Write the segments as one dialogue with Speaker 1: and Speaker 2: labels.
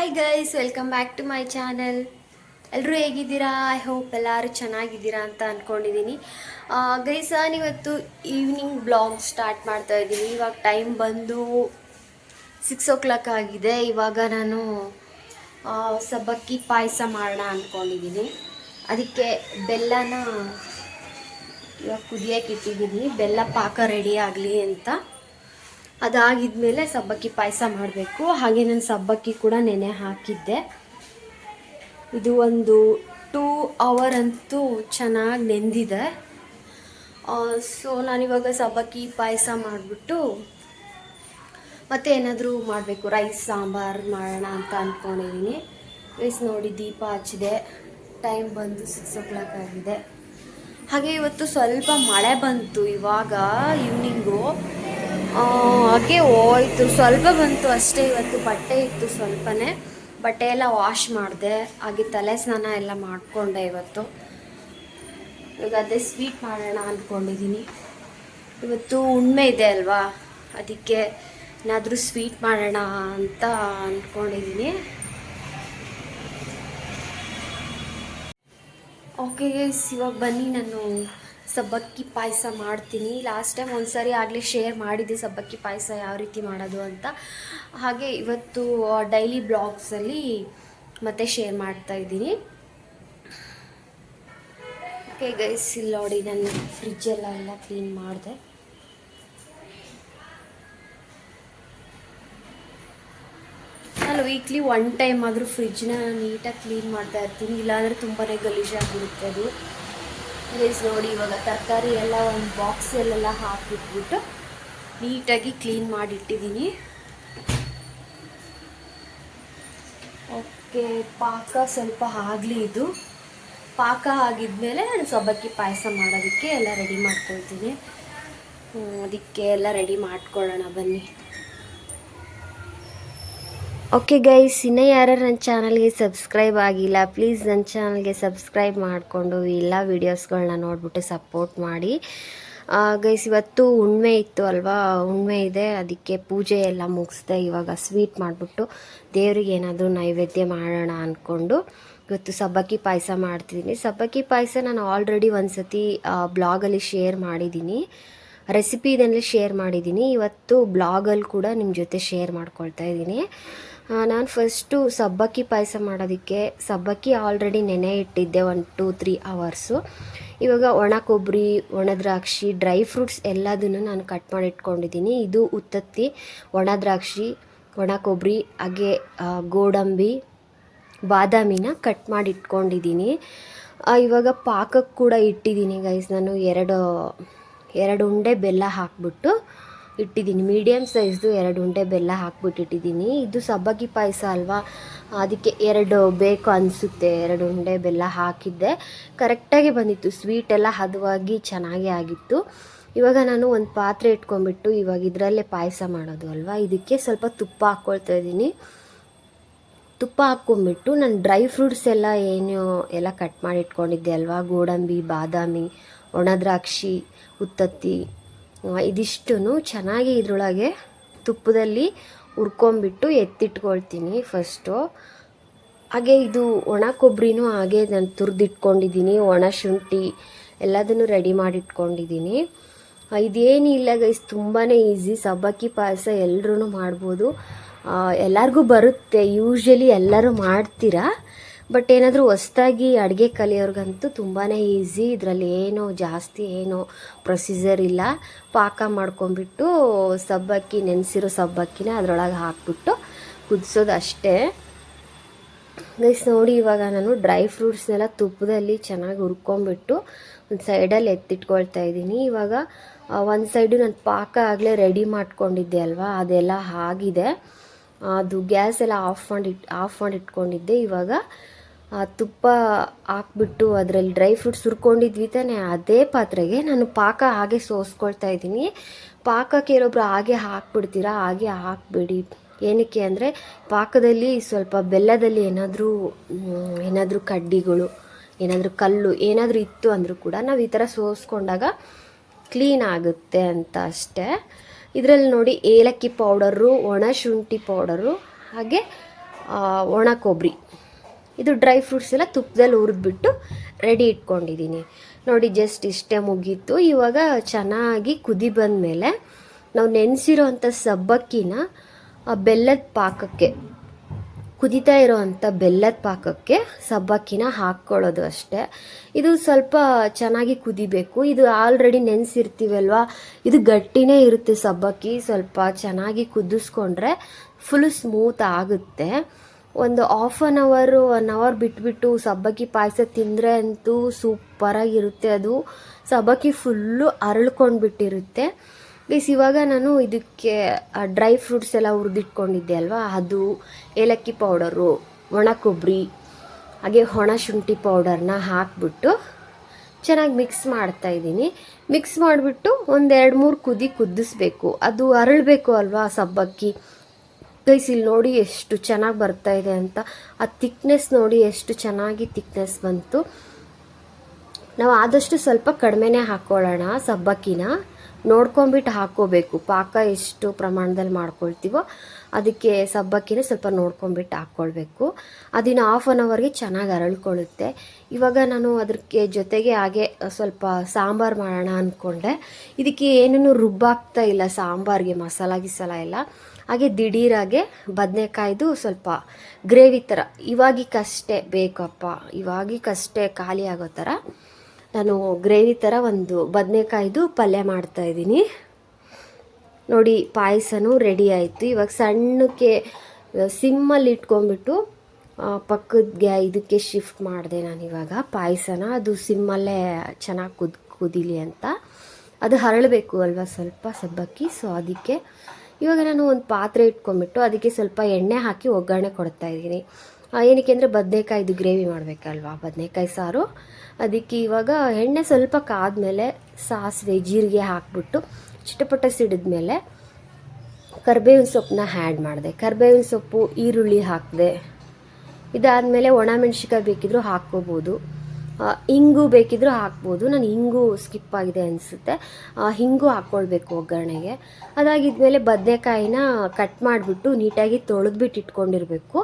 Speaker 1: Hi guys welcome back to my channel ಎಲ್ಲರೂ ಹೇಗಿದ್ದೀರಾ? I hope ಎಲ್ಲರೂ ಚೆನ್ನಾಗಿದ್ದೀರಾ ಅಂತ ಅಂದ್ಕೊಂಡಿದ್ದೀನಿ ಗೈಸ್ ನಾನಿವತ್ತು ಈವ್ನಿಂಗ್ ಬ್ಲಾಗ್ ಸ್ಟಾರ್ಟ್ ಮಾಡ್ತಾ ಇದ್ದೀನಿ. ಇವಾಗ ಟೈಮ್ ಬಂದು ಸಿಕ್ಸ್ ಓ ಕ್ಲಾಕ್ ಆಗಿದೆ. ಇವಾಗ ನಾನು ಸಬ್ಬಕ್ಕಿ ಪಾಯಸ ಮಾಡೋಣ ಅಂದ್ಕೊಂಡಿದ್ದೀನಿ ಅದಕ್ಕೆ ಬೆಲ್ಲನ ಇವಾಗ ಕುದಿಯಕ್ಕೆ ಇಟ್ಟಿದ್ದೀನಿ ಬೆಲ್ಲ ಪಾಕ ರೆಡಿ ಆಗಲಿ ಅಂತ. ಅದಾಗಿದ್ಮೇಲೆ ಸಬ್ಬಕ್ಕಿ ಪಾಯಸ ಮಾಡಬೇಕು. ಹಾಗೆ ನಾನು ಸಬ್ಬಕ್ಕಿ ಕೂಡ ನೆನೆ ಹಾಕಿದ್ದೆ. ಇದು ಒಂದು ಟೂ ಅವರ್ ಅಂತೂ ಚೆನ್ನಾಗಿ ನೆಂದಿದೆ. ಸೊ ನಾನಿವಾಗ ಸಬ್ಬಕ್ಕಿ ಪಾಯಸ ಮಾಡಿಬಿಟ್ಟು ಮತ್ತೆ ಏನಾದರೂ ಮಾಡಬೇಕು. ರೈಸ್, ಸಾಂಬಾರು ಮಾಡೋಣ ಅಂತ ಅಂದ್ಕೊಂಡಿದ್ದೀನಿ ರೈಸ್ ನೋಡಿ, ದೀಪ ಹಚ್ಚಿದೆ. ಟೈಮ್ ಬಂದು ಸಿಕ್ಸ್ ಓ ಕ್ಲಾಕ್ ಆಗಿದೆ. ಹಾಗೆ ಇವತ್ತು ಸ್ವಲ್ಪ ಮಳೆ ಬಂತು ಇವಾಗ ಈವ್ನಿಂಗು ಹಾಗೆ ಹೋಯ್ತು. ಸ್ವಲ್ಪ ಬಂತು ಅಷ್ಟೇ ಇವತ್ತು. ಬಟ್ಟೆ ಇತ್ತು ಸ್ವಲ್ಪನೇ. ಬಟ್ಟೆ ಎಲ್ಲ ವಾಶ್ ಮಾಡಿದೆ. ಹಾಗೆ ತಲೆ ಸ್ನಾನ ಎಲ್ಲ ಮಾಡಿಕೊಂಡೆ ಇವತ್ತು. ಇವಾಗ ಅದೇ ಸ್ವೀಟ್ ಮಾಡೋಣ ಅಂದ್ಕೊಂಡಿದ್ದೀನಿ ಇವತ್ತು ಉಣ್ಮೆ ಇದೆ ಅಲ್ವಾ? ಅದಕ್ಕೆ ಏನಾದರೂ ಸ್ವೀಟ್ ಮಾಡೋಣ ಅಂತ ಅಂದ್ಕೊಂಡಿದ್ದೀನಿ ಓಕೆ ಗೈಸ್ ಇವಾಗ ಬನ್ನಿ ನಾನು ಸಬ್ಬಕ್ಕಿ ಪಾಯಸ ಮಾಡ್ತೀನಿ. ಲಾಸ್ಟ್ ಟೈಮ್ ಒಂದ್ಸರಿ ಆಗಲೇ ಶೇರ್ ಮಾಡಿದ್ದೆ ಸಬ್ಬಕ್ಕಿ ಪಾಯಸ ಯಾವ ರೀತಿ ಮಾಡೋದು ಅಂತ. ಹಾಗೆ ಇವತ್ತು ಡೈಲಿ ಬ್ಲಾಗ್ಸಲ್ಲಿ ಮತ್ತೆ ಶೇರ್ ಮಾಡ್ತಾ ಇದ್ದೀನಿ. ಓಕೆ ಗೈಸ್ ಇಲ್ಲಿ ನೋಡಿ ನಾನು ಫ್ರಿಜ್ಜೆಲ್ಲ ಎಲ್ಲ ಕ್ಲೀನ್ ಮಾಡಿದೆ. ನಾನು ವೀಕ್ಲಿ ಒನ್ ಟೈಮ್ ಆದರೂ ಫ್ರಿಜ್ನ ನೀಟಾಗಿ ಕ್ಲೀನ್ ಮಾಡ್ತಾ ಇರ್ತೀನಿ. ಇಲ್ಲಾಂದರೆ ತುಂಬಾ ಗಲೀಜಾಗಿರುತ್ತೆ ಅದು. ಗೈಸ್ ನೋಡಿ, ಇವಾಗ ತರಕಾರಿ ಎಲ್ಲ ಒಂದು ಬಾಕ್ಸಲ್ಲೆಲ್ಲ ಹಾಕಿಬಿಟ್ಬಿಟ್ಟು ನೀಟಾಗಿ ಕ್ಲೀನ್ ಮಾಡಿಟ್ಟಿದ್ದೀನಿ. ಓಕೆ ಪಾಕ ಸ್ವಲ್ಪ ಆಗಲಿ ಇದು. ಪಾಕ ಆಗಿದ್ಮೇಲೆ ನಾನು ಸೊಬ್ಬಕ್ಕಿ ಪಾಯಸ ಮಾಡೋದಕ್ಕೆ ಎಲ್ಲ ರೆಡಿ ಮಾಡ್ಕೊಳ್ತೀನಿ. ಅದಕ್ಕೆ ಎಲ್ಲ ರೆಡಿ ಮಾಡ್ಕೊಳ್ಳೋಣ ಬನ್ನಿ. ಓಕೆ ಗೈಸ್ ಇನ್ನೂ ಯಾರು ನನ್ನ ಚಾನಲ್ಗೆ ಸಬ್ಸ್ಕ್ರೈಬ್ ಆಗಿಲ್ಲ ಪ್ಲೀಸ್ ನನ್ನ ಚಾನಲ್ಗೆ ಸಬ್ಸ್ಕ್ರೈಬ್ ಮಾಡಿಕೊಂಡು ಎಲ್ಲ ವೀಡಿಯೋಸ್ಗಳನ್ನ ನೋಡಿಬಿಟ್ಟು ಸಪೋರ್ಟ್ ಮಾಡಿ. ಗೈಸ್ ಇವತ್ತು ಹುಣ್ಮೆ ಇತ್ತು ಅಲ್ವಾ? ಹುಣ್ಮೆ ಇದೆ, ಅದಕ್ಕೆ ಪೂಜೆ ಎಲ್ಲ ಮುಗಿಸ್ದೆ, ಇವಾಗ ಸ್ವೀಟ್ ಮಾಡಿಬಿಟ್ಟು ದೇವ್ರಿಗೆ ಏನಾದರೂ ನೈವೇದ್ಯ ಮಾಡೋಣ ಅಂದ್ಕೊಂಡು ಇವತ್ತು ಸಬ್ಬಕ್ಕಿ ಪಾಯಸ ಮಾಡ್ತಿದ್ದೀನಿ. ಸಬ್ಬಕ್ಕಿ ಪಾಯಸ ನಾನು ಆಲ್ರೆಡಿ ಒಂದು ಸತಿ ಬ್ಲಾಗಲ್ಲಿ ಶೇರ್ ಮಾಡಿದ್ದೀನಿ. ರೆಸಿಪಿ ಇದನ್ನೇ ಶೇರ್ ಮಾಡಿದ್ದೀನಿ. ಇವತ್ತು ಬ್ಲಾಗಲ್ಲಿ ಕೂಡ ನಿಮ್ಮ ಜೊತೆ ಶೇರ್ ಮಾಡ್ಕೊಳ್ತಾ ಇದ್ದೀನಿ. ನಾನು ಫಸ್ಟು ಸಬ್ಬಕ್ಕಿ ಪಾಯಸ ಮಾಡೋದಕ್ಕೆ ಸಬ್ಬಕ್ಕಿ ಆಲ್ರೆಡಿ ನೆನೆ ಇಟ್ಟಿದ್ದೆ ಒಂದು ಟೂ ತ್ರೀ ಅವರ್ಸು ಇವಾಗ ಒಣ ಕೊಬ್ಬರಿ ಒಣದ್ರಾಕ್ಷಿ ಡ್ರೈ ಫ್ರೂಟ್ಸ್ ಎಲ್ಲದನ್ನು ನಾನು ಕಟ್ ಮಾಡಿ ಇಟ್ಕೊಂಡಿದ್ದೀನಿ ಇದು ಉತ್ತತ್ತಿ ಒಣದ್ರಾಕ್ಷಿ ಒಣ ಕೊಬ್ಬರಿ ಹಾಗೆ ಗೋಡಂಬಿ, ಬಾದಾಮಿನ ಕಟ್ ಮಾಡಿ ಇಟ್ಕೊಂಡಿದ್ದೀನಿ ಇವಾಗ ಪಾಕಕ್ಕೆ ಕೂಡ ಇಟ್ಟಿದ್ದೀನಿ ಗೈಸ್ ನಾನು ಎರಡು ಎರಡು ಉಂಡೆ ಬೆಲ್ಲ ಹಾಕ್ಬಿಟ್ಟು ಇಟ್ಟಿದ್ದೀನಿ. ಮೀಡಿಯಮ್ ಸೈಜ್ದು ಎರಡು ಉಂಡೆ ಬೆಲ್ಲ ಹಾಕ್ಬಿಟ್ಟಿಟ್ಟಿದ್ದೀನಿ. ಇದು ಸಬ್ಬಕ್ಕಿ ಪಾಯಸ ಅಲ್ವಾ? ಅದಕ್ಕೆ ಎರಡು ಬೇಕು ಅನಿಸುತ್ತೆ. ಎರಡು ಉಂಡೆ ಬೆಲ್ಲ ಹಾಕಿದ್ದೆ. ಕರೆಕ್ಟಾಗಿ ಬಂದಿತ್ತು. ಸ್ವೀಟ್ ಎಲ್ಲ ಹದವಾಗಿ ಚೆನ್ನಾಗೇ ಆಗಿತ್ತು. ಇವಾಗ ನಾನು ಒಂದು ಪಾತ್ರೆ ಇಟ್ಕೊಂಡ್ಬಿಟ್ಟು ಇವಾಗ ಇದರಲ್ಲೇ ಪಾಯಸ ಮಾಡೋದು ಅಲ್ವಾ? ಇದಕ್ಕೆ ಸ್ವಲ್ಪ ತುಪ್ಪ ಹಾಕ್ಕೊಳ್ತಾ ಇದ್ದೀನಿ. ತುಪ್ಪ ಹಾಕ್ಕೊಂಬಿಟ್ಟು ನಾನು ಡ್ರೈ ಫ್ರೂಟ್ಸ್ ಎಲ್ಲ ಏನು ಎಲ್ಲ ಕಟ್ ಮಾಡಿ ಇಟ್ಕೊಂಡಿದ್ದೆ ಅಲ್ವಾ? ಗೋಡಂಬಿ, ಬಾದಾಮಿ ಒಣದ್ರಾಕ್ಷಿ ಉತ್ತತ್ತಿ ಇದಿಷ್ಟು ಚೆನ್ನಾಗಿ ಇದರೊಳಗೆ ತುಪ್ಪದಲ್ಲಿ ಹುರ್ಕೊಂಬಿಟ್ಟು ಎತ್ತಿಟ್ಕೊಳ್ತೀನಿ ಫಸ್ಟು ಹಾಗೆ ಇದು ಒಣ ಕೊಬ್ಬರಿನೂ ಹಾಗೆ ನಾನು ತುರಿದಿಟ್ಕೊಂಡಿದ್ದೀನಿ, ಒಣ ಶುಂಠಿ ಎಲ್ಲದನ್ನು ರೆಡಿ ಮಾಡಿಟ್ಕೊಂಡಿದ್ದೀನಿ. ಇದೇನಿಲ್ಲ ಗೈಸ್ ತುಂಬಾ ಈಸಿ ಸಬ್ಬಕ್ಕಿ ಪಾಯಸ ಎಲ್ಲರೂ ಮಾಡ್ಬೋದು. ಎಲ್ಲರಿಗೂ ಬರುತ್ತೆ ಯೂಶ್ವಲಿ ಎಲ್ಲರೂ ಮಾಡ್ತೀರಾ? ಬಟ್ ಏನಾದರೂ ಹೊಸ್ದಾಗಿ ಅಡುಗೆ ಕಲಿಯೋರ್ಗಂತೂ ತುಂಬಾ ಈಸಿ ಇದರಲ್ಲಿ ಏನೋ ಜಾಸ್ತಿ ಏನೋ ಪ್ರೊಸೀಜರ್ ಇಲ್ಲ. ಪಾಕ ಮಾಡ್ಕೊಂಬಿಟ್ಟು ಸಬ್ಬಕ್ಕಿ, ನೆನೆಸಿರೋ ಸಬ್ಬಕ್ಕಿನ ಅದರೊಳಗೆ ಹಾಕ್ಬಿಟ್ಟು ಕುದಿಸೋದು ಅಷ್ಟೇ. ಗೈಸ್ ನೋಡಿ ಇವಾಗ ನಾನು ಡ್ರೈ ಫ್ರೂಟ್ಸ್ನೆಲ್ಲ ತುಪ್ಪದಲ್ಲಿ ಚೆನ್ನಾಗಿ ಹುರ್ಕೊಂಬಿಟ್ಟು ಒಂದು ಸೈಡಲ್ಲಿ ಎತ್ತಿಟ್ಕೊಳ್ತಾ ಇದ್ದೀನಿ. ಇವಾಗ ಒಂದು ಸೈಡು ನಾನು ಪಾಕ ಆಗಲೇ ರೆಡಿ ಮಾಡ್ಕೊಂಡಿದ್ದೆ ಅಲ್ವಾ? ಅದೆಲ್ಲ ಆಗಿದೆ. ಅದು ಗ್ಯಾಸ್ ಎಲ್ಲ ಆಫ್ ಮಾಡಿ ಆಫ್ ಮಾಡಿ ಇಟ್ಕೊಂಡಿದ್ದೆ ಇವಾಗ ಆ ತುಪ್ಪ ಹಾಕ್ಬಿಟ್ಟು ಅದರಲ್ಲಿ ಡ್ರೈ ಫ್ರೂಟ್ ಸುರ್ಕೊಂಡಿದ್ವಿ ತಾನೆ, ಅದೇ ಪಾತ್ರೆಗೆ ನಾನು ಪಾಕ ಹಾಗೆ ಸೋಸ್ಕೊಳ್ತಾ ಇದ್ದೀನಿ. ಪಾಕ ಕೆಲವೊಬ್ರು ಹಾಗೆ ಹಾಕ್ಬಿಡ್ತೀರಾ? ಹಾಗೆ ಹಾಕ್ಬಿಡಿ. ಏನಕ್ಕೆ ಅಂದರೆ ಪಾಕದಲ್ಲಿ ಸ್ವಲ್ಪ ಬೆಲ್ಲದಲ್ಲಿ ಏನಾದರೂ ಏನಾದರೂ ಕಡ್ಡಿಗಳು, ಏನಾದರೂ ಕಲ್ಲು ಏನಾದರೂ ಇತ್ತು ಅಂದರೂ ಕೂಡ ನಾವು ಈ ಥರ ಸೋಸ್ಕೊಂಡಾಗ ಕ್ಲೀನ್ ಆಗುತ್ತೆ ಅಂತ ಅಷ್ಟೇ. ಇದರಲ್ಲಿ ನೋಡಿ ಏಲಕ್ಕಿ ಪೌಡರು, ಒಣ ಶುಂಠಿ ಪೌಡರು, ಹಾಗೆ ಒಣ ಕೊಬ್ಬರಿ ಇದು ಡ್ರೈ ಫ್ರೂಟ್ಸ್ ಎಲ್ಲ ತುಪ್ಪದಲ್ಲಿ ಹುರಿದ್ಬಿಟ್ಟು ರೆಡಿ ಇಟ್ಕೊಂಡಿದ್ದೀನಿ. ನೋಡಿ ಜಸ್ಟ್ ಇಷ್ಟೇ ಮುಗೀತು. ಇವಾಗ ಚೆನ್ನಾಗಿ ಕುದಿ ಬಂದಮೇಲೆ ನಾವು ನೆನೆಸಿರೋವಂಥ ಸಬ್ಬಕ್ಕಿನ ಆ ಬೆಲ್ಲದ ಪಾಕಕ್ಕೆ, ಕುದಿತಾ ಇರೋವಂಥ ಬೆಲ್ಲದ ಪಾಕಕ್ಕೆ ಸಬ್ಬಕ್ಕಿನ ಹಾಕ್ಕೊಳ್ಳೋದು ಅಷ್ಟೇ. ಇದು ಸ್ವಲ್ಪ ಚೆನ್ನಾಗಿ ಕುದಿಬೇಕು. ಇದು ಆಲ್ರೆಡಿ ನೆನೆಸಿರ್ತೀವಲ್ವಾ? ಇದು ಗಟ್ಟಿನೇ ಇರುತ್ತೆ ಸಬ್ಬಕ್ಕಿ. ಸ್ವಲ್ಪ ಚೆನ್ನಾಗಿ ಕುದಿಸ್ಕೊಂಡ್ರೆ ಫುಲ್ ಸ್ಮೂತ್ ಆಗುತ್ತೆ. ಒಂದು half an hour one hour ಬಿಟ್ಬಿಟ್ಟು ಸಬ್ಬಕ್ಕಿ ಪಾಯಸ ತಿಂದರೆ ಅಂತೂ ಸೂಪರಾಗಿರುತ್ತೆ ಅದು ಸಬ್ಬಕ್ಕಿ ಫುಲ್ಲು ಅರಳ್ಕೊಂಡ್ಬಿಟ್ಟಿರುತ್ತೆ. ಪ್ಲೀಸ್ ಇವಾಗ ನಾನು ಇದಕ್ಕೆ ಡ್ರೈ ಫ್ರೂಟ್ಸ್ ಎಲ್ಲ ಹುರಿದಿಟ್ಕೊಂಡಿದ್ದೆ ಅಲ್ವಾ? ಅದು ಏಲಕ್ಕಿ ಪೌಡರು ಒಣ ಕೊಬ್ಬರಿ ಹಾಗೆ ಒಣ ಶುಂಠಿ ಪೌಡರ್ನ ಹಾಕ್ಬಿಟ್ಟು ಚೆನ್ನಾಗಿ ಮಿಕ್ಸ್ ಮಾಡ್ತಾ ಇದ್ದೀನಿ. ಮಿಕ್ಸ್ ಮಾಡಿಬಿಟ್ಟು ಒಂದು ಎರಡು ಮೂರು ಕುದಿ ಕುದಿಸ್ಬೇಕು. ಅದು ಅರಳಬೇಕು ಅಲ್ವಾ ಸಬ್ಬಕ್ಕಿ? ಗೈಸ್ ಇಲ್ಲಿ ನೋಡಿ ಎಷ್ಟು ಚೆನ್ನಾಗಿ ಬರ್ತಾ ಇದೆ ಅಂತ. ಆ ತಿಕ್ನೆಸ್ ನೋಡಿ ಎಷ್ಟು ಚೆನ್ನಾಗಿ ತಿಕ್ನೆಸ್ ಬಂತು. ನಾವು ಆದಷ್ಟು ಸ್ವಲ್ಪ ಕಡಿಮೆನೇ ಹಾಕ್ಕೊಳ್ಳೋಣ ಸಬ್ಬಕ್ಕಿನ. ನೋಡ್ಕೊಂಬಿಟ್ಟು ಹಾಕ್ಕೋಬೇಕು ಪಾಕ ಎಷ್ಟು ಪ್ರಮಾಣದಲ್ಲಿ ಮಾಡ್ಕೊಳ್ತೀವೋ ಅದಕ್ಕೆ ಸಬ್ಬಕ್ಕಿನ ಸ್ವಲ್ಪ ನೋಡ್ಕೊಂಬಿಟ್ಟು ಹಾಕ್ಕೊಳ್ಬೇಕು ಅದನ್ನು ಹಾಫ್ ಆನ್ ಅವರ್ಗೆ ಚೆನ್ನಾಗಿ ಅರಳ್ಕೊಳ್ಳುತ್ತೆ. ಇವಾಗ ನಾನು ಅದಕ್ಕೆ ಜೊತೆಗೆ ಹಾಗೆ ಸ್ವಲ್ಪ ಸಾಂಬಾರು ಮಾಡೋಣ ಅಂದ್ಕೊಂಡೆ ಇದಕ್ಕೆ ಏನೇನು ರುಬ್ಬಾಗ್ತಾ ಇಲ್ಲ ಸಾಂಬಾರಿಗೆ ಮಸಾಲ ಗಿಸಾಲ ಎಲ್ಲ. ಹಾಗೆ ದಿಢೀರಾಗೆ ಬದನೆಕಾಯ್ದು ಸ್ವಲ್ಪ ಗ್ರೇವಿ ಥರ ಇವಾಗಿಕ್ಕಷ್ಟೇ ಬೇಕಪ್ಪ. ಇವಾಗಿಕ್ಕಷ್ಟೇ ಖಾಲಿ ಆಗೋ ಥರ ನಾನು ಗ್ರೇವಿ ಥರ ಒಂದು ಬದನೆಕಾಯ್ದು ಪಲ್ಯ ಮಾಡ್ತಾ ಇದ್ದೀನಿ. ನೋಡಿ, ಪಾಯಸನೂ ರೆಡಿ ಆಯಿತು. ಇವಾಗ ಸಣ್ಣಕ್ಕೆ ಸಿಮ್ಮಲ್ಲಿ ಇಟ್ಕೊಂಡ್ಬಿಟ್ಟು ಪಕ್ಕದ ಇದಕ್ಕೆ ಶಿಫ್ಟ್ ಮಾಡಿದೆ ನಾನು ಇವಾಗ ಪಾಯಸನ. ಅದು ಸಿಮ್ಮಲ್ಲೇ ಚೆನ್ನಾಗಿ ಕುದ್, ಕುದೀಲಿ ಅಂತ. ಅದು ಹರಳಬೇಕು ಅಲ್ವಾ ಸ್ವಲ್ಪ ಸಬ್ಬಕ್ಕಿ. ಸೊ ಅದಕ್ಕೆ ಇವಾಗ ನಾನು ಒಂದು ಪಾತ್ರೆ ಇಟ್ಕೊಂಡ್ಬಿಟ್ಟು ಅದಕ್ಕೆ ಸ್ವಲ್ಪ ಎಣ್ಣೆ ಹಾಕಿ ಒಗ್ಗರಣೆ ಕೊಡ್ತಾ ಇದ್ದೀನಿ. ಏನಕ್ಕೆ ಅಂದರೆ ಬದನೇಕಾಯಿದು ಗ್ರೇವಿ ಮಾಡಬೇಕಲ್ವಾ? ಬದನೆಕಾಯಿ ಸಾರು. ಅದಕ್ಕೆ ಇವಾಗ ಎಣ್ಣೆ ಸ್ವಲ್ಪ ಕಾದ್ಮೇಲೆ ಸಾಸಿವೆ, ಜೀರಿಗೆ ಹಾಕ್ಬಿಟ್ಟು ಚಿಟಪಟ ಸಿಡಿದ್ಮೇಲೆ ಕರ್ಬೇವಿನ ಸೊಪ್ಪನ್ನ ಹ್ಯಾಡ್ ಮಾಡಿದೆ. ಕರ್ಬೇವಿನ ಸೊಪ್ಪು, ಈರುಳ್ಳಿ ಹಾಕಿದೆ. ಇದಾದಮೇಲೆ ಒಣಮೆಣ್ಸಿಕಾಯಿ ಬೇಕಿದ್ರೂ ಹಾಕ್ಕೋಬೋದು. ಹಿಂಗು ಬೇಕಿದ್ರೂ ಹಾಕ್ಬೋದು. ನಾನು ಹಿಂಗು ಸ್ಕಿಪ್ ಆಗಿದೆ ಅನಿಸುತ್ತೆ. ಹಿಂಗು ಹಾಕ್ಕೊಳ್ಬೇಕು ಒಗ್ಗರಣೆಗೆ. ಅದಾಗಿದ್ಮೇಲೆ ಬದನೆಕಾಯಿನ ಕಟ್ ಮಾಡಿಬಿಟ್ಟು ನೀಟಾಗಿ ತೊಳೆದ್ಬಿಟ್ಟು ಇಟ್ಕೊಂಡಿರಬೇಕು.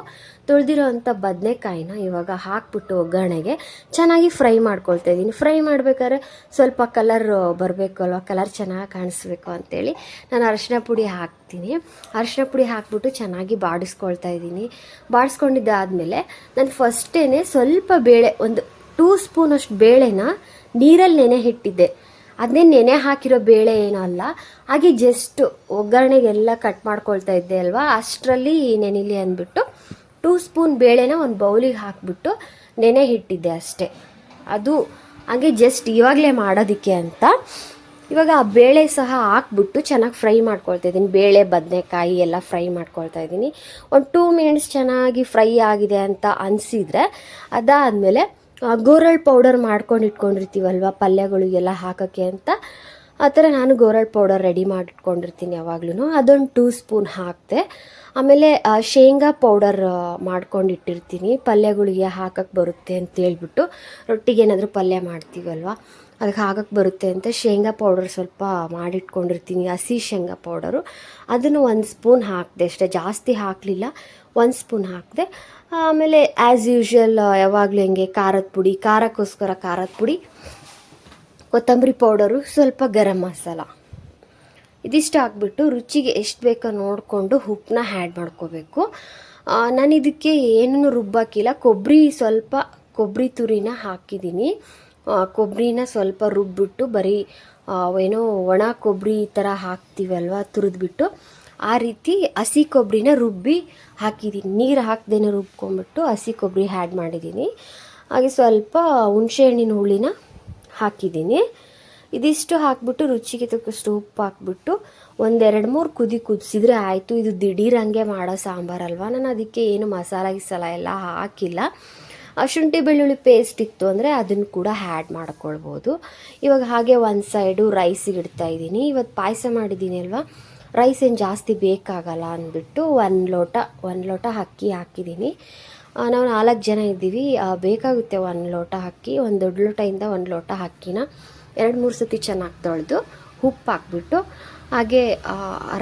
Speaker 1: ತೊಳೆದಿರೋ ಅಂಥ ಬದನೆಕಾಯಿನ ಇವಾಗ ಹಾಕ್ಬಿಟ್ಟು ಒಗ್ಗರಣೆಗೆ ಚೆನ್ನಾಗಿ ಫ್ರೈ ಮಾಡ್ಕೊಳ್ತಾ ಇದ್ದೀನಿ. ಫ್ರೈ ಮಾಡಬೇಕಾದ್ರೆ ಸ್ವಲ್ಪ ಕಲರ್ ಬರಬೇಕು ಅಲ್ವಾ ಕಲರ್ ಚೆನ್ನಾಗಿ ಕಾಣಿಸ್ಬೇಕು ಅಂತೇಳಿ ನಾನು ಅರಶಿನ ಪುಡಿ ಹಾಕ್ತೀನಿ. ಅರಶಿನ ಪುಡಿ ಹಾಕ್ಬಿಟ್ಟು ಚೆನ್ನಾಗಿ ಬಾಡಿಸ್ಕೊಳ್ತಾ ಇದ್ದೀನಿ. ಬಾಡಿಸ್ಕೊಂಡಿದ್ದಾದಮೇಲೆ ನಾನು ಫಸ್ಟೇ ಸ್ವಲ್ಪ ಬೇಳೆ ಒಂದು ಟೂ ಸ್ಪೂನಷ್ಟು ಬೇಳೆನ ನೀರಲ್ಲಿ ನೆನೆ ಇಟ್ಟಿದ್ದೆ ಅದನ್ನೇ ನೆನೆ ಹಾಕಿರೋ ಬೇಳೆ ಏನೂ ಅಲ್ಲ. ಹಾಗೆ ಜಸ್ಟ್ ಒಗ್ಗರಣೆಗೆಲ್ಲ ಕಟ್ ಮಾಡ್ಕೊಳ್ತಾ ಇದ್ದೆ ಅಲ್ವಾ? ಅಷ್ಟರಲ್ಲಿ ನೆನಿಲಿ ಅಂದ್ಬಿಟ್ಟು ಟೂ ಸ್ಪೂನ್ ಬೇಳೆನ ಒಂದು ಬೌಲಿಗೆ ಹಾಕಿಬಿಟ್ಟು ನೆನೆ ಇಟ್ಟಿದ್ದೆ ಅಷ್ಟೇ. ಅದು ಹಾಗೆ ಜಸ್ಟ್ ಇವಾಗಲೇ ಮಾಡೋದಕ್ಕೆ ಅಂತ. ಇವಾಗ ಆ ಬೇಳೆ ಸಹ ಹಾಕ್ಬಿಟ್ಟು ಚೆನ್ನಾಗಿ ಫ್ರೈ ಮಾಡ್ಕೊಳ್ತಾ ಇದ್ದೀನಿ. ಬೇಳೆ, ಬದನೆಕಾಯಿ ಎಲ್ಲ ಫ್ರೈ ಮಾಡ್ಕೊಳ್ತಾ ಇದ್ದೀನಿ. ಒಂದು ಟೂ ಮಿನಿಟ್ಸ್ ಚೆನ್ನಾಗಿ ಫ್ರೈ ಆಗಿದೆ ಅಂತ ಅನಿಸಿದರೆ ಅದಾದಮೇಲೆ ಗೋರಳ್ ಪೌಡರ್ ಮಾಡ್ಕೊಂಡು ಇಟ್ಕೊಂಡಿರ್ತೀವಲ್ವ ಪಲ್ಯಗಳಿಗೆಲ್ಲ ಹಾಕೋಕ್ಕೆ ಅಂತ? ಆ ಥರ ನಾನು ಗೋರಳ್ ಪೌಡರ್ ರೆಡಿ ಮಾಡಿಟ್ಕೊಂಡಿರ್ತೀನಿ ಯಾವಾಗ್ಲೂ ಅದೊಂದು ಟೂ ಸ್ಪೂನ್ ಹಾಕಿದೆ. ಆಮೇಲೆ ಶೇಂಗಾ ಪೌಡರ್ ಮಾಡ್ಕೊಂಡು ಇಟ್ಟಿರ್ತೀನಿ. ಪಲ್ಯಗಳಿಗೆ ಹಾಕಕ್ಕೆ ಬರುತ್ತೆ ಅಂತ ಹೇಳ್ಬಿಟ್ಟು ರೊಟ್ಟಿಗೆ ಏನಾದರೂ ಪಲ್ಯ ಮಾಡ್ತೀವಲ್ವ? ಅದಕ್ಕೆ ಹಾಕಕ್ಕೆ ಬರುತ್ತೆ ಅಂತ ಶೇಂಗಾ ಪೌಡರ್ ಸ್ವಲ್ಪ ಮಾಡಿಟ್ಕೊಂಡಿರ್ತೀನಿ. ಹಸಿ ಶೇಂಗಾ ಪೌಡರು. ಅದನ್ನು ಒಂದು ಸ್ಪೂನ್ ಹಾಕಿದೆ. ಅಷ್ಟೇ ಜಾಸ್ತಿ ಹಾಕಲಿಲ್ಲ. ಒಂದು ಸ್ಪೂನ್ ಹಾಕಿದೆ. ಆಮೇಲೆ ಆ್ಯಸ್ ಯೂಶ್ವಲ್ ಯಾವಾಗಲೂ ಹೆಂಗೆ ಖಾರದ ಪುಡಿ, ಖಾರಕ್ಕೋಸ್ಕರ ಖಾರದ ಪುಡಿ, ಕೊತ್ತಂಬರಿ ಪೌಡರು ಸ್ವಲ್ಪ ಗರಂ ಮಸಾಲ. ಇದಿಷ್ಟು ಹಾಕ್ಬಿಟ್ಟು ರುಚಿಗೆ ಎಷ್ಟು ಬೇಕೋ ನೋಡಿಕೊಂಡು ಉಪ್ಪನ್ನ ಹ್ಯಾಡ್ ಮಾಡ್ಕೋಬೇಕು. ನಾನು ಇದಕ್ಕೆ ಏನೂ ರುಬ್ಬಾಕಿಲ್ಲ. ಕೊಬ್ಬರಿ ಸ್ವಲ್ಪ ಕೊಬ್ಬರಿ ತುರಿನ ಹಾಕಿದ್ದೀನಿ ಕೊಬ್ಬರಿನ ಸ್ವಲ್ಪ ರುಬ್ಬಿಟ್ಟು ಬರೀ ಏನೋ ಒಣ ಕೊಬ್ಬರಿ ಈ ಥರ ಹಾಕ್ತೀವಲ್ವ, ತುರಿದ್ಬಿಟ್ಟು ಆ ರೀತಿ ಹಸಿ ಕೊಬ್ಬರಿನ ರುಬ್ಬಿ ಹಾಕಿದ್ದೀನಿ ನೀರು ಹಾಕ್ದೇನೆ ರುಬ್ಕೊಂಡ್ಬಿಟ್ಟು ಹಸಿ ಕೊಬ್ಬರಿ ಹ್ಯಾಡ್ ಮಾಡಿದ್ದೀನಿ ಹಾಗೆ ಸ್ವಲ್ಪ ಹುಣಸೆಹಣ್ಣಿನ ಹುಳಿನ ಹಾಕಿದ್ದೀನಿ ಇದಿಷ್ಟು ಹಾಕ್ಬಿಟ್ಟು ರುಚಿಗೆ ತಕ್ಕಷ್ಟು ಉಪ್ಪು ಹಾಕ್ಬಿಟ್ಟು ಒಂದೆರಡು ಮೂರು ಕುದಿ ಕುದಿಸಿದ್ರೆ ಆಯಿತು. ಇದು ದಿಢೀರಂಗೆ ಮಾಡೋ ಸಾಂಬಾರಲ್ವ ನಾನು ಅದಕ್ಕೆ ಏನು ಮಸಾಲ ಗಿಸಾಲ ಎಲ್ಲ ಹಾಕಿಲ್ಲ. ಶುಂಠಿ ಬೆಳ್ಳುಳ್ಳಿ ಪೇಸ್ಟ್ ಇತ್ತು ಅಂದರೆ ಅದನ್ನು ಕೂಡ ಹ್ಯಾಡ್ ಮಾಡ್ಕೊಳ್ಬೋದು. ಇವಾಗ ಹಾಗೆ ಒಂದು ಸೈಡು ರೈಸಿಗೆ ಇಡ್ತಾ ಇದ್ದೀನಿ ಇವತ್ತು ಪಾಯಸ ಮಾಡಿದ್ದೀನಿ ಅಲ್ವಾ? ರೈಸ್ ಏನು ಜಾಸ್ತಿ ಬೇಕಾಗಲ್ಲ ಅಂದ್ಬಿಟ್ಟು ಒಂದು ಲೋಟ ಒಂದು ಲೋಟ ಅಕ್ಕಿ ಹಾಕಿದ್ದೀನಿ. ನಾವು ನಾಲ್ಕು ಜನ ಇದ್ದೀವಿ. ಬೇಕಾಗುತ್ತೆ ಒಂದು ಲೋಟ ಅಕ್ಕಿ, ಒಂದು ದೊಡ್ಡ ಲೋಟದಿಂದ ಒಂದು ಲೋಟ ಅಕ್ಕಿನ. ಎರಡು, ಮೂರು ಸತಿ ಚೆನ್ನಾಗಿ ತೊಳೆದು ಉಪ್ಪು ಹಾಕ್ಬಿಟ್ಟು, ಹಾಗೆ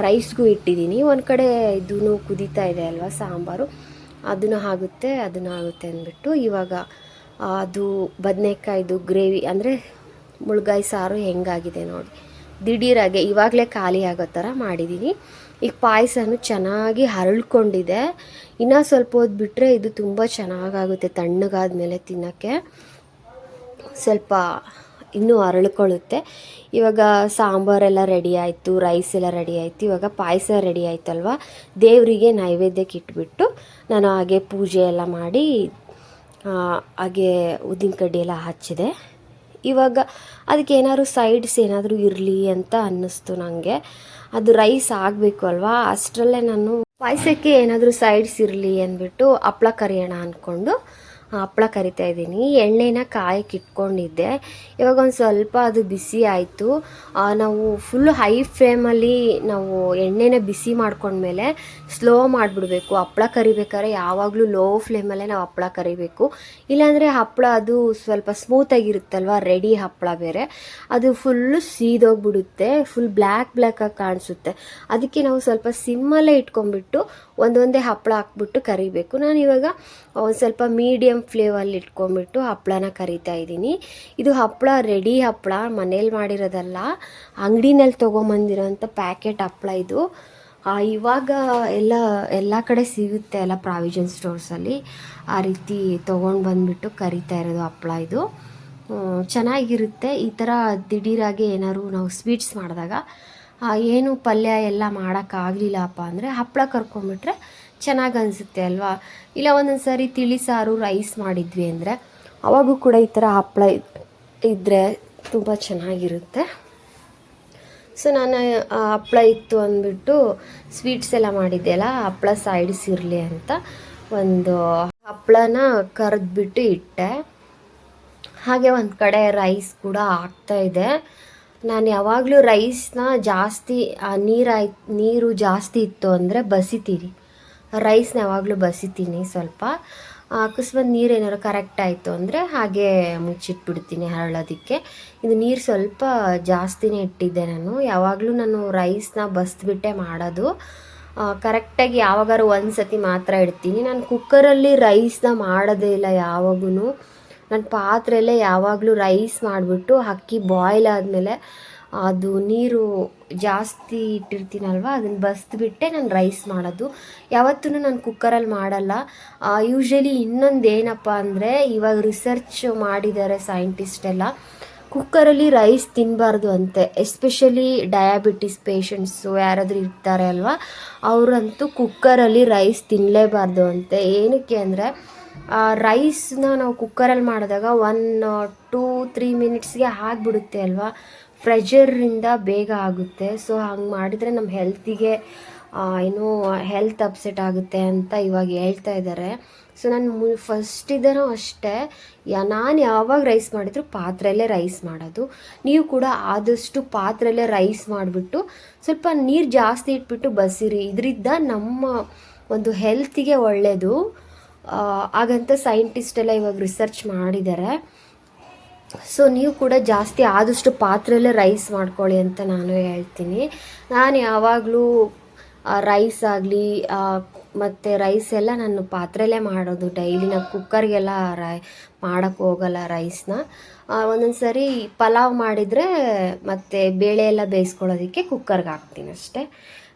Speaker 1: ರೈಸ್ಗೂ ಇಟ್ಟಿದ್ದೀನಿ. ಒಂದು ಕಡೆ ಇದೂ ಕುದೀತಾ ಇದೆ ಅಲ್ವಾ ಸಾಂಬಾರು. ಅದನ್ನು ಆಗುತ್ತೆ ಅದನ್ನು ಆಗುತ್ತೆ ಅಂದ್ಬಿಟ್ಟು ಇವಾಗ ಅದು ಬದನೆಕಾಯ್ದು ಗ್ರೇವಿ ಅಂದರೆ ಮುಳುಗಾಯಿ ಸಾರು ಹೆಂಗಾಗಿದೆ ನೋಡಿ. ದಿಢೀರಾಗೆ ಇವಾಗಲೇ ಖಾಲಿ ಆಗೋ ಥರ ಮಾಡಿದ್ದೀನಿ ಈಗ ಪಾಯಸನೂ ಚೆನ್ನಾಗಿ ಹರಳ್ಕೊಂಡಿದೆ. ಇನ್ನೂ ಸ್ವಲ್ಪ ಹೊತ್ತು ಬಿಟ್ಟರೆ ಇದು ತುಂಬ ಚೆನ್ನಾಗಾಗುತ್ತೆ ತಣ್ಣಗಾದ್ಮೇಲೆ ತಿನ್ನೋಕ್ಕೆ. ಸ್ವಲ್ಪ ಇನ್ನೂ ಅರಳ್ಕೊಳ್ಳುತ್ತೆ ಇವಾಗ ಸಾಂಬಾರೆಲ್ಲ ರೆಡಿ ಆಯಿತು ರೈಸ್ ಎಲ್ಲ ರೆಡಿ ಆಯಿತು. ಇವಾಗ ಪಾಯಸ ರೆಡಿ ಆಯ್ತಲ್ವ? ದೇವರಿಗೆ ನೈವೇದ್ಯಕ್ಕೆ ಇಟ್ಬಿಟ್ಟು ನಾನು ಹಾಗೆ ಪೂಜೆ ಎಲ್ಲ ಮಾಡಿ ಹಾಗೆ ಉದ್ದಿನ ಕಡ್ಡಿ ಎಲ್ಲ ಹಚ್ಚಿದೆ. ಇವಾಗ ಅದಕ್ಕೆ ಏನಾದ್ರು ಸೈಡ್ಸ್ ಏನಾದರೂ ಇರಲಿ ಅಂತ ಅನ್ನಿಸ್ತು ನನಗೆ ಅದು ರೈಸ್ ಆಗಬೇಕು ಅಲ್ವಾ? ಅಷ್ಟರಲ್ಲೇ ನಾನು ಪಾಯಸಕ್ಕೆ ಏನಾದರೂ ಸೈಡ್ಸ್ ಇರಲಿ ಅಂದ್ಬಿಟ್ಟು ಹಪ್ಳ ಕರಿಯೋಣ ಅಂದ್ಕೊಂಡು ಹಪ್ಳ ಕರಿತಾ ಇದ್ದೀನಿ. ಎಣ್ಣೆನ ಕಾಯಕ್ಕೆ ಇಟ್ಕೊಂಡಿದ್ದೆ. ಇವಾಗ ಒಂದು ಸ್ವಲ್ಪ ಅದು ಬಿಸಿ ಆಯಿತು. ನಾವು ಫುಲ್ ಹೈ ಫ್ಲೇಮಲ್ಲಿ ನಾವು ಎಣ್ಣೆನ ಬಿಸಿ ಮಾಡ್ಕೊಂಡ್ಮೇಲೆ ಸ್ಲೋ ಮಾಡಿಬಿಡ್ಬೇಕು. ಹಪ್ಪಳ ಕರಿಬೇಕಾದ್ರೆ ಯಾವಾಗಲೂ ಲೋ ಫ್ಲೇಮಲ್ಲೇ ನಾವು ಹಪ್ಪಳ ಕರಿಬೇಕು. ಇಲ್ಲಾಂದರೆ ಹಪ್ಪಳ ಅದು ಸ್ವಲ್ಪ ಸ್ಮೂತಾಗಿರುತ್ತಲ್ವ ರೆಡಿ ಹಪ್ಪಳ ಬೇರೆ. ಅದು ಫುಲ್ಲು ಸೀದೋಗ್ಬಿಡುತ್ತೆ. ಫುಲ್ ಬ್ಲ್ಯಾಕ್ ಬ್ಲ್ಯಾಕಾಗಿ ಕಾಣಿಸುತ್ತೆ. ಅದಕ್ಕೆ ನಾವು ಸ್ವಲ್ಪ ಸಿಮ್ಮಲ್ಲೇ ಇಟ್ಕೊಂಡ್ಬಿಟ್ಟು ಒಂದೊಂದೇ ಹಪ್ಪಳ ಹಾಕ್ಬಿಟ್ಟು ಕರಿಬೇಕು. ನಾನು ಇವಾಗ ಒಂದು ಸ್ವಲ್ಪ ಮೀಡಿಯಮ್ ಫ್ಲೇವಲ್ಲಿ ಇಟ್ಕೊಂಡ್ಬಿಟ್ಟು ಹಪ್ಪಳನ ಕರಿತಾ ಇದ್ದೀನಿ. ಇದು ಹಪ್ಪಳ ರೆಡಿ ಹಪ್ಪಳ ಮನೇಲಿ ಮಾಡಿರೋದಲ್ಲ ಅಂಗಡಿನಲ್ಲಿ ತೊಗೊಂಬಂದಿರೋಂಥ ಪ್ಯಾಕೆಟ್ ಹಪ್ಪಳ ಇದು. ಇವಾಗ ಎಲ್ಲ ಎಲ್ಲ ಕಡೆ ಸಿಗುತ್ತೆ ಎಲ್ಲ ಪ್ರಾವಿಷನ್ ಸ್ಟೋರ್ಸಲ್ಲಿ ಆ ರೀತಿ ತೊಗೊಂಡು ಬಂದುಬಿಟ್ಟು ಕರಿತಾ ಇರೋದು ಹಪ್ಪಳ ಇದು. ಚೆನ್ನಾಗಿರುತ್ತೆ. ಈ ಥರ ದಿಢೀರಾಗಿ ಏನಾದ್ರು ನಾವು ಸ್ವೀಟ್ಸ್ ಮಾಡಿದಾಗ ಏನು ಪಲ್ಯ ಎಲ್ಲ ಮಾಡೋಕ್ಕಾಗಲಿಲ್ಲಪ್ಪ ಅಂದರೆ ಹಪ್ಪಳ ಕರ್ಕೊಂಬಿಟ್ರೆ ಚೆನ್ನಾಗಿ ಅನಿಸುತ್ತೆ ಅಲ್ವಾ? ಇಲ್ಲ ಒಂದೊಂದು ಸಾರಿ ತಿಳಿ ಸಾರು ರೈಸ್ ಮಾಡಿದ್ವಿ ಅಂದರೆ ಅವಾಗೂ ಕೂಡ ಈ ಥರ ಹಪ್ಪಳ ಇದ್ದರೆ ತುಂಬ ಚೆನ್ನಾಗಿರುತ್ತೆ. ಸೊ ನಾನು ಹಪ್ಪಳ ಇತ್ತು ಅಂದ್ಬಿಟ್ಟು ಸ್ವೀಟ್ಸ್ ಎಲ್ಲ ಮಾಡಿದ್ದೆ ಅಲ್ಲ ಹಪ್ಪಳ ಸೈಡ್ಸ್ ಇರಲಿ ಅಂತ ಒಂದು ಹಪ್ಪಳನ ಕರೆದ್ಬಿಟ್ಟು ಇಟ್ಟೆ. ಹಾಗೆ ಒಂದು ಕಡೆ ರೈಸ್ ಕೂಡ ಆಗ್ತಾ ಇದೆ ನಾನು ಯಾವಾಗಲೂ ರೈಸ್ನ ಜಾಸ್ತಿ ನೀರು ನೀರು ಜಾಸ್ತಿ ಇತ್ತು ಅಂದರೆ ಬಸಿತೀನಿ. ರೈಸ್ನ ಯಾವಾಗಲೂ ಬಸಿತೀನಿ ಸ್ವಲ್ಪ. ಅಕಸ್ಮಾತ್ ನೀರು ಏನಾದ್ರು ಕರೆಕ್ಟ್ ಆಯಿತು ಅಂದರೆ ಹಾಗೆ ಮುಚ್ಚಿಟ್ಬಿಡ್ತೀನಿ ಹರಳೋದಕ್ಕೆ. ಇದು ನೀರು ಸ್ವಲ್ಪ ಜಾಸ್ತಿನೇ ಇಟ್ಟಿದ್ದೆ ನಾನು. ಯಾವಾಗಲೂ ನಾನು ರೈಸ್ನ ಬಸ್ದುಬಿಟ್ಟೆ ಮಾಡೋದು. ಕರೆಕ್ಟಾಗಿ ಯಾವಾಗಾರು ಒಂದು ಸತಿ ಮಾತ್ರ ಇಡ್ತೀನಿ. ನಾನು ಕುಕ್ಕರಲ್ಲಿ ರೈಸ್ನ ಮಾಡೋದೇ ಇಲ್ಲ ಯಾವಾಗೂ ನಾನು ಪಾತ್ರೆಯಲ್ಲೇ ಯಾವಾಗಲೂ ರೈಸ್ ಮಾಡಿಬಿಟ್ಟು ಅಕ್ಕಿ ಬಾಯ್ಲ್ ಆದಮೇಲೆ ಅದು ನೀರು ಜಾಸ್ತಿ ಇಟ್ಟಿರ್ತೀನಲ್ವ, ಅದನ್ನು ಬಸ್ದುಬಿಟ್ಟೆ ನಾನು ರೈಸ್ ಮಾಡೋದು. ಯಾವತ್ತೂ ನಾನು ಕುಕ್ಕರಲ್ಲಿ ಮಾಡಲ್ಲ. ಯೂಶ್ವಲಿ ಇನ್ನೊಂದು ಏನಪ್ಪ ಅಂದರೆ, ಇವಾಗ ರಿಸರ್ಚ್ ಮಾಡಿದ್ದಾರೆ ಸೈಂಟಿಸ್ಟ್ ಎಲ್ಲ. ಕುಕ್ಕರಲ್ಲಿ ರೈಸ್ ತಿನ್ನಬಾರ್ದು ಅಂತೆ. ಎಸ್ಪೆಷಲಿ ಡಯಾಬಿಟಿಸ್ ಪೇಷಂಟ್ಸು ಯಾರಾದರೂ ಇರ್ತಾರೆ ಅಲ್ವಾ, ಅವರಂತೂ ಕುಕ್ಕರಲ್ಲಿ ರೈಸ್ ತಿನ್ನಲೇಬಾರ್ದು ಅಂತೆ. ಏನಕ್ಕೆ ಅಂದರೆ ರೈಸ್ನ ನಾವು ಕುಕ್ಕರಲ್ಲಿ ಮಾಡಿದಾಗ ಒನ್ ಟೂ ತ್ರೀ ಮಿನಿಟ್ಸ್ಗೆ ಆಗಿಬಿಡುತ್ತೆ ಅಲ್ವಾ. ಪ್ರೆಷರಿಂದ ಬೇಗ ಆಗುತ್ತೆ. ಸೊ ಹಂಗೆ ಮಾಡಿದರೆ ನಮ್ಮ ಹೆಲ್ತಿಗೆ ಏನೋ ಹೆಲ್ತ್ ಅಪ್ಸೆಟ್ ಆಗುತ್ತೆ ಅಂತ ಇವಾಗ ಹೇಳ್ತಾ ಇದ್ದಾರೆ ಸೊ ನಾನು ಮು ಫಸ್ಟಿಂದನೂ ಅಷ್ಟೇ, ಯಾ, ನಾನು ಯಾವಾಗ ರೈಸ್ ಮಾಡಿದ್ರು ಪಾತ್ರೆಯಲ್ಲೇ ರೈಸ್ ಮಾಡೋದು. ನೀವು ಕೂಡ ಆದಷ್ಟು ಪಾತ್ರೆಯಲ್ಲೇ ರೈಸ್ ಮಾಡಿಬಿಟ್ಟು, ಸ್ವಲ್ಪ ನೀರು ಜಾಸ್ತಿ ಇಟ್ಬಿಟ್ಟು ಬಸಿರಿ. ಇದರಿಂದ ನಮ್ಮ ಒಂದು ಹೆಲ್ತಿಗೆ ಒಳ್ಳೆಯದು ಹಾಗಂತ ಸೈಂಟಿಸ್ಟ್ ಎಲ್ಲ ಇವಾಗ ರಿಸರ್ಚ್ ಮಾಡಿದ್ದಾರೆ ಸೊ ನೀವು ಕೂಡ ಜಾಸ್ತಿ ಆದಷ್ಟು ಪಾತ್ರೆಯಲ್ಲೇ ರೈಸ್ ಮಾಡ್ಕೊಳ್ಳಿ ಅಂತ ನಾನು ಹೇಳ್ತೀನಿ. ನಾನು ಯಾವಾಗಲೂ ರೈಸ್ ಆಗಲಿ ಮತ್ತು ರೈಸ್ ಎಲ್ಲ ನಾನು ಪಾತ್ರೆಯಲ್ಲೇ ಮಾಡೋದು. ಡೈಲಿ ನಾವು ಕುಕ್ಕರ್ಗೆಲ್ಲ ರೈ ಮಾಡೋಕ್ಕೆ ಹೋಗಲ್ಲ ರೈಸ್ನ ಒಂದೊಂದು ಸರಿ ಪಲಾವ್ ಮಾಡಿದರೆ ಮತ್ತು ಬೇಳೆ ಎಲ್ಲ ಬೇಯಿಸ್ಕೊಳ್ಳೋದಕ್ಕೆ ಕುಕ್ಕರ್ಗೆ ಹಾಕ್ತೀನಿ ಅಷ್ಟೇ.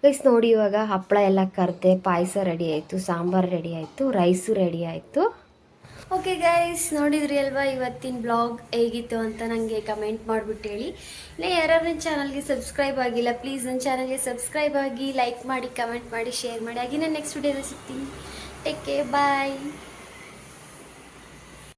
Speaker 1: ಗೈಸ್ ನೋಡಿ ಇವಾಗ ಹಪ್ಪಳ ಎಲ್ಲ ಕರೆದೆ, ಪಾಯಸ ರೆಡಿ ಆಯಿತು, ಸಾಂಬಾರು ರೆಡಿ ಆಯಿತು ರೈಸು ರೆಡಿ ಆಯಿತು. ಓಕೆ ಗೈಸ್ ನೋಡಿದ್ರಿ ಅಲ್ವಾ? ಇವತ್ತಿನ ಬ್ಲಾಗ್ ಹೇಗಿತ್ತು ಅಂತ ನನಗೆ ಕಮೆಂಟ್ ಮಾಡಿಬಿಟ್ಟು ಹೇಳಿ. ಇಲ್ಲ ಯಾರ್ಯಾರು ನನ್ನ ಚಾನಲ್ಗೆ ಸಬ್ಸ್ಕ್ರೈಬ್ ಆಗಿಲ್ಲ ಪ್ಲೀಸ್ ನನ್ನ ಚಾನಲ್ಗೆ ಸಬ್ಸ್ಕ್ರೈಬ್ ಆಗಿ ಲೈಕ್ ಮಾಡಿ ಕಮೆಂಟ್ ಮಾಡಿ ಶೇರ್ ಮಾಡಿ. ಹಾಗೆ ನಾನು ನೆಕ್ಸ್ಟ್ ವಿಡಿಯೋದಲ್ಲಿ ಸಿಗ್ತೀನಿ. Take care bye